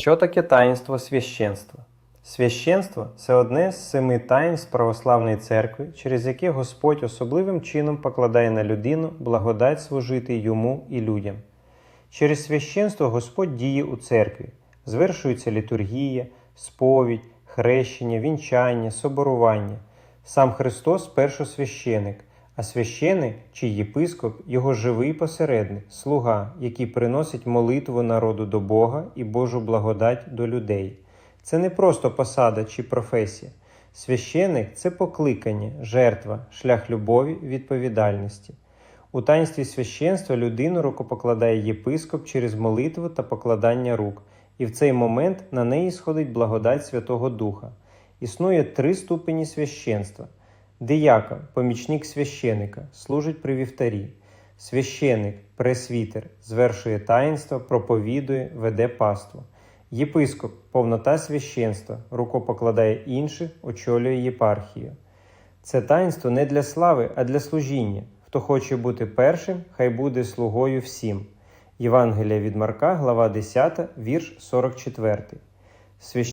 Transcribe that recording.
Що таке таїнство священства? Священство це одне з семи таїнств православної церкви, через яке Господь особливим чином покладає на людину благодать служити йому і людям. Через священство Господь діє у церкві, звершується літургія, сповідь, хрещення, вінчання, соборування. Сам Христос першосвященик, а священик чи єпископ його живий посередник, слуга, який приносить молитву народу до Бога і Божу благодать до людей. Це не просто посада чи професія. Священик це покликання, жертва, шлях любові, відповідальності. У таїнстві священства людину рукопокладає єпископ через молитву та покладання рук, і в цей момент на неї сходить благодать Святого Духа. Існує три ступені священства. Диякон, помічник священика, служить при вівтарі. Священик, пресвітер, звершує таїнство, проповідує, веде паству. Єпископ, повнота священства, рукопокладає інших, очолює єпархію. Це таїнство не для слави, а для служіння. Хто хоче бути першим, хай буде слугою всім. Євангелія від Марка, глава 10, вірш 44. Свящ...